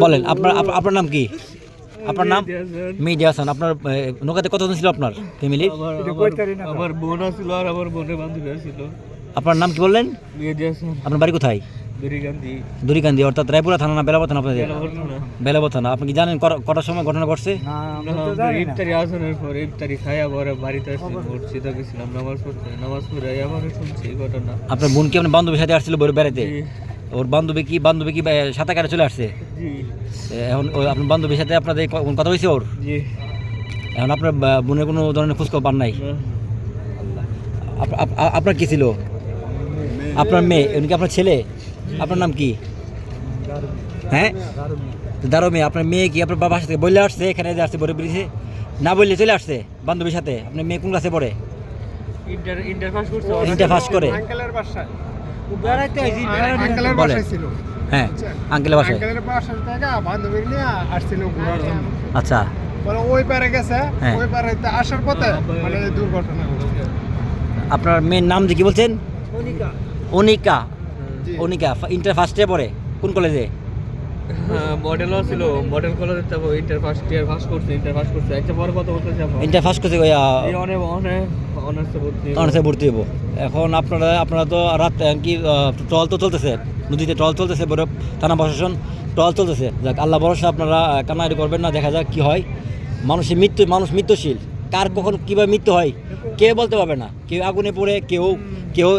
বলেন আপনার আপ- আপনার নাম কি? আপনার নাম? মেহেদি হাসান আপনার নৌকাতে কতজন ছিল আপনার ফ্যামিলির আমার বোন আছিল আর আমার বোনের বান্ধবী ছিল আপনার নাম কি বললেন? মেহেদি হাসান আপনার বাড়ি কোথায়? দড়িকান্দি অর্থাৎ রায়পুরা থানা না বেলাবা থানা আপনাদের? বেলাবা থানা আপনি কি জানেন কটার সময় ঘটনা ঘটছে? ইফতারি আসনের পর ইফতারি খাই আবার বাড়িতে আসছি মসজিদে গেছিলাম নামাজ পড়তে। নামাজ পড়ে আবার শুনছি এই ঘটনা। আপনার বোন কি আপনার বান্ধবীর সাথে আসছিল বের- বেড়াতে ওর বান্ধবী কি বান্ধবী কি সাঁতার কাটে চলে আসছে? এখন ওই আপনার বান্ধবীর সাথে আপনাদের কথা হয়েছে ওর? এখন আপনার বোনের কোনো ধরনের খোঁজখবর পান নাই? আপনার কি ছিল? আপনার মেয়ে উনি কি আপনার ছেলে? আপনার নাম কি? হ্যাঁ? দাঁড়ো মেয়ে। আপনার মেয়ে কি আপনার বাবার সাথে বললে আসছে এখানে যে আসছে বলে বেরিয়েছে না বললে চলে আসছে বান্ধবীর সাথে? আপনার মেয়ে কোন ক্লাসে পড়ে? ইন্টার ইন্টার পাস করছে। তিনটা ফার্স্ট করে। বেড়াইতে আঙ্কেলের বাসায় ছিল। হ্যাঁ আঙ্কেলের বাসায়। আঙ্কেলের বাসার থেকে বান্ধবী নিয়ে আসছিল ঘোরার জন্য। আচ্ছা। বলে ওই পারে গেছে। হ্যাঁ। ওই পারে আসার পথে মানে দুর্ঘটনা আপনার মেয়ের নাম যে কি বলছেন? অনিকা। জি। অনিকা ইন্টার ফার্স্টে পড়ে। কোন কলেজে মডেলও ছিল। মডেল কলেজে যাব ইন্টার ফার্স্ট ইয়ার পাস করছে ইন্টার পাস করছে। একটা বড় কথা বলতে যাব ইন্টার ফার্স্ট করছে অনেক অনেক অনার্সে ভর্তি হব। অনার্সে ভর্তি হব এখন আপনারা আপনারা তো রাত কি ট্রল তো চলতেছে। নদীতে ট্রল চলতেছে বরফ থানা প্রশাসন ট্রল চলতেছে। যাক আল্লাহ ভরসা আপনারা কান্নাকাটি করবেন না দেখা যাক কি হয়। মানুষের মৃত্যু মানুষ মৃত্যুশীল। কার কখন কীভাবে মৃত্যু হয়? কেউ বলতে পারবে না। কেউ আগুনে পড়ে কেউ কেউ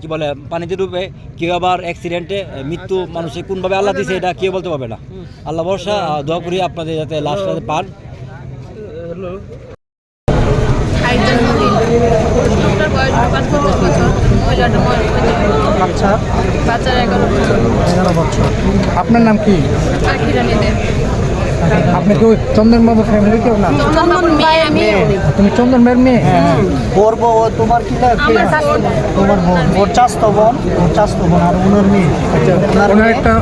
কি বলে পানিতে ডুবে কেউ আবার অ্যাক্সিডেন্টে মৃত্যু মানুষের কোনভাবে আল্লাহ দিছে এটা কেউ বলতে পারবে না। আল্লাহ ভরসা দোয়া করি আপনাদের যাতে লাস্ট পান। বয়স পঁয়ত্রিশ। আচ্ছা। বাচ্চার এগারো বছর। আপনার নাম কি? আপনি কি চন্দন বাবু ফ্যামিলি কেউ না? চন্দন মেয়ে তুমি চন্দন ভাইয়ের মেয়ে? ওর বউ ও তোমার কি তোমার বোন ওর চাস্তো বোন? ওর চাস্তো বোন আর ওনার মেয়ে। ওনার ওনার একটা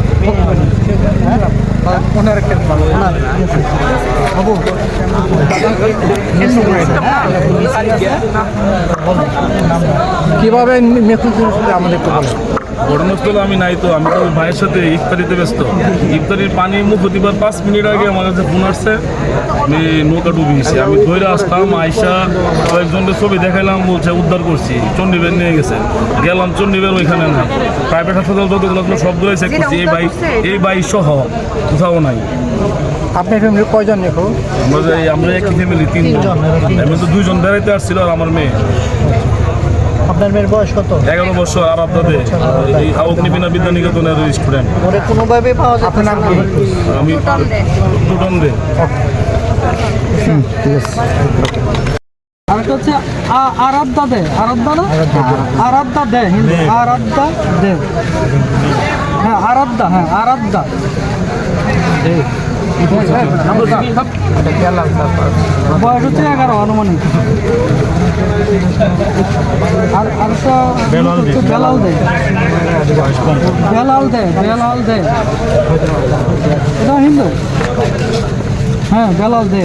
ওনার একটা ওনার বাবু। কীভাবে মেসেজ আমাদের একটু বলেন ঘটনাস্থলে আমি নাই তো আমি তো ভাইয়ের সাথে ইফতারিতে ব্যস্ত। ইফতারির পানি মুখ দিবার পাঁচ মিনিট আগে আমার কাছে ফোন আসছে আমি নৌকা ডুবিয়েছি আমি ধৈরে আসলাম আইসা কয়েকজনকে ছবি দেখাইলাম বলছে উদ্ধার করছি। চণ্ডীবের নিয়ে গেছে। গেলাম চণ্ডীবের ওইখানে নাই প্রাইভেট হাসপাতাল যতগুলো ছিল সবগুলোই চেক করছি। এই বাই এই বাই সহ কোথাও নাই। আপনার ফ্যামিলি কয়জন দেখো আমরা আমরা একই ফ্যামিলি তিনজন। আমি তো দুইজন বেড়াইতে আসছিল আর আমার মেয়ে। আপনার মেয়ের বয়স কত? এগারো বছর আর আপনাদের? এই অগ্নিবীণা বিদ্যানিকেতনের স্টুডেন্ট ওরে কোনোভাবে পাওয়া যাচ্ছে আপনার নাম কি? আমি দুটন দে আরেকটা হচ্ছে আরাধ্যা দে আরাধ্যা না। আরাধ্যা দে হিন্দু আরাধ্যা দে হ্যাঁ আরাধ্যা হ্যাঁ আরাধ্যা বয়স হচ্ছে এগারো আনুমানিক আর আর হচ্ছে বেলাল দেয় বেলাল দেয় বেলাল দেয় এটা হিন্দু? হ্যাঁ বেলাল দে।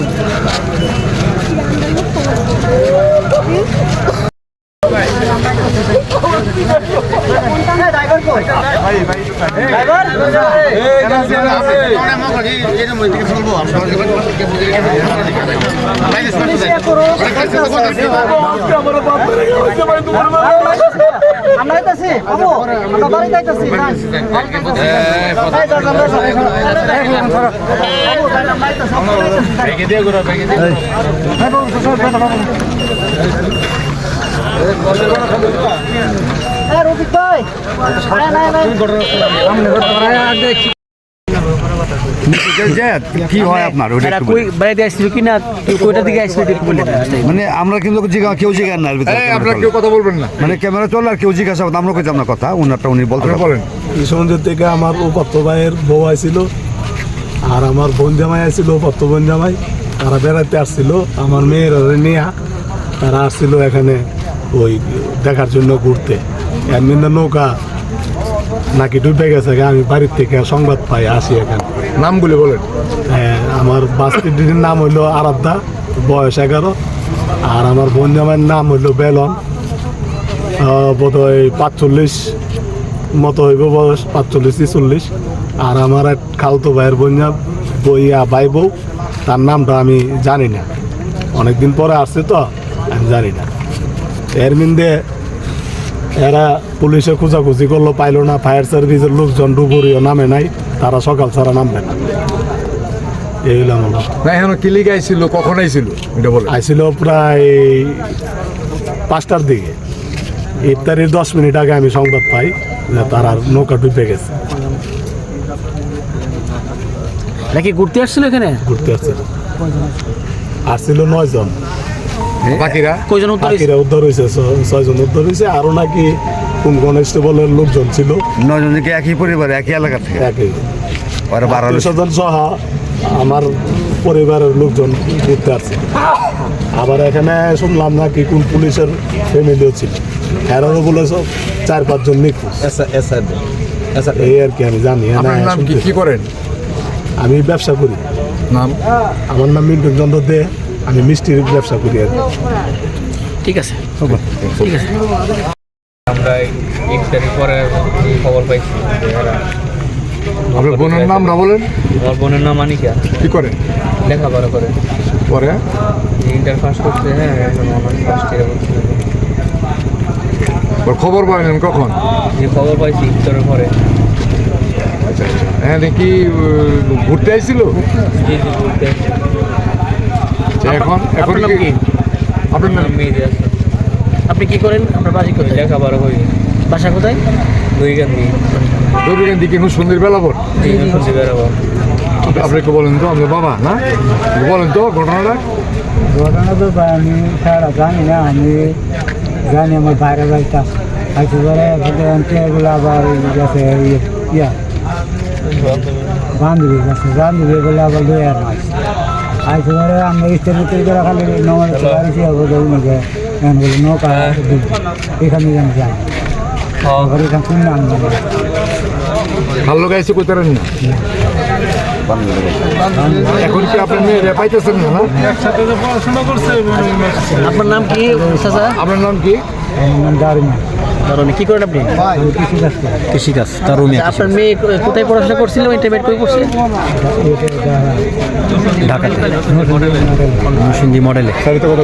আমরা আইতাছি বাবু আমরা বাড়িতে আইতাছি রফিক ভাই নাই নাই কি হয় আপনার ওটা একটু কই বেড়াইতে আসছিল দিকে একটু বলে দেন মানে আমরা কিন্তু কেউ না এর ভিতরে আপনারা কেউ কথা বলবেন না। মানে ক্যামেরা চলে আর কেউ জিজ্ঞাসা করতে আমরা কইতাম না কথা ওনারটা উনি বলতে বলেন। থেকে আমার ও কত ভাইয়ের বউ আইছিল আর আমার বোন জামাই আসছিল কত বোন জামাই। তারা বেড়াতে আসছিল আমার মেয়ের নিয়ে তারা আসছিল এখানে ওই দেখার জন্য ঘুরতে। এমনি নৌকা নাকি ডুবে গেছে আমি বাড়ির থেকে সংবাদ পাই আসি এখানে। নামগুলি বলেন। হ্যাঁ, আমার বাস্তিটির নাম হইল আরাধ্যা বয়স এগারো। আর আমার বোন জামাইয়ের নাম হইল বেলন। বোধ হয় পাঁচচল্লিশ মতো হইব বয়স পাঁচচল্লিশ ছিচল্লিশ। আর আমার এক খালতো ভাইয়ের বোনা বইয়া ভাই বউ তার নামটা আমি জানি না। অনেকদিন পরে আসছে তো আমি জানি না। এর মিন্দে এরা পুলিশে খোঁজাখুঁজি করল পাইলো না ফায়ার সার্ভিসের লোকজন ডুবুরিও নামে নাই তারা সকাল ছাড়া নামবে না। এই হলো না এখন কিলিক আইছিল কখন আইছিল? এটা বলে আইছিল প্রায় পাঁচটার দিকে। ইফতারির দশ মিনিট আগে আমি সংবাদ পাই যে তারা নৌকা ডুবে গেছে। নাকি ঘুরতে আসছিল এখানে? ঘুরতে আসছে আসছিল নয় জন বাকিরা? কয়জন উত্তর হইছে? বাকিরা উদ্ধার হয়েছে ছ- ছয়জন উদ্ধার হয়েছে আরও নাকি কোন কনস্টেবলের লোকজন ছিল। নয়জনকে একই পরিবার একই এলাকা থেকে? একই। ওরা বাড়ালো স্বজন সহ আমার পরিবারের লোকজন ঘুরতে আসছে। আবার এখানে শুনলাম নাকি কোন পুলিশের ফ্যামিলিও ছিল। এরাও বলে সব চার পাঁচজন নিখোঁজ। এই আর কি আমি জানি আপনার এখানে নাম কি? কি করেন? আমি ব্যবসা করি। নাম? আমার নাম মিন্টু চন্দ্র দে। আমি মিষ্টির ব্যবসা করি আর কি। ঠিক আছে। ঠিক আছে। আমরা ইফতারির পরে খবর পাইছি আপনার বোনের নামটা বলেন আমার বোনের নাম আনিকা। কি করেন লেখাপড়া করে। পরে? ইন্টার পাস করছে হ্যাঁ এখন অনার্স ফার্স্ট ইয়ারে খবর পাইলেন কখন? যে খবর পাইছি ইফতারের পরে। আচ্ছা আচ্ছা। হ্যাঁ কি ঘুরতে আইছিল? এই যে ঘুরতে। আচ্ছা, এখন এখন নাম কি? আপনার নাম আছে। আপনি কি করেন? আপনার বাড়ি কোথায়? লেখাপড়া করি। বাসা কোথায়? দুই গান দিই দবিকান দিকে সুন্দর বেলাবর শুনতে বেরোবো আপনি একটু বলেন তো আপনার বাবা না? বলেন তো ঘটনাটা। ঘটনা তো আমি সারা জানি না আমি জানি আমার বাইরে বাড়িটা আইসি পরে এগুলো আবার গেছে ইয়ে- ইয়া। বান্ধবী। গেছে বান্ধবী বলে আবার দুই আর মাস আইসি পরে আমরা ইস্তের ভিতরে করে খালি বাড়িছি উনিকে এখন বলে নৌকা ডুববে। এখানে যাই। আবার এখান ভালো গাইছে না কি আপনার মেয়ে পাইতেছেন না না একসাথে পড়াশোনা করছে আপনার নাম কি আপনার নাম কি? আমার নাম দারুণা। দারুণ কি করেন আপনি? আমি কৃষি কাজ কৃষিকাজ তার আচ্ছা, আপনার মেয়ে কোথায় পড়াশোনা করছিল ইন্টারমিডিয়েট করে করছে ঢাকাতে। নরসিংদী মডেলে। কথা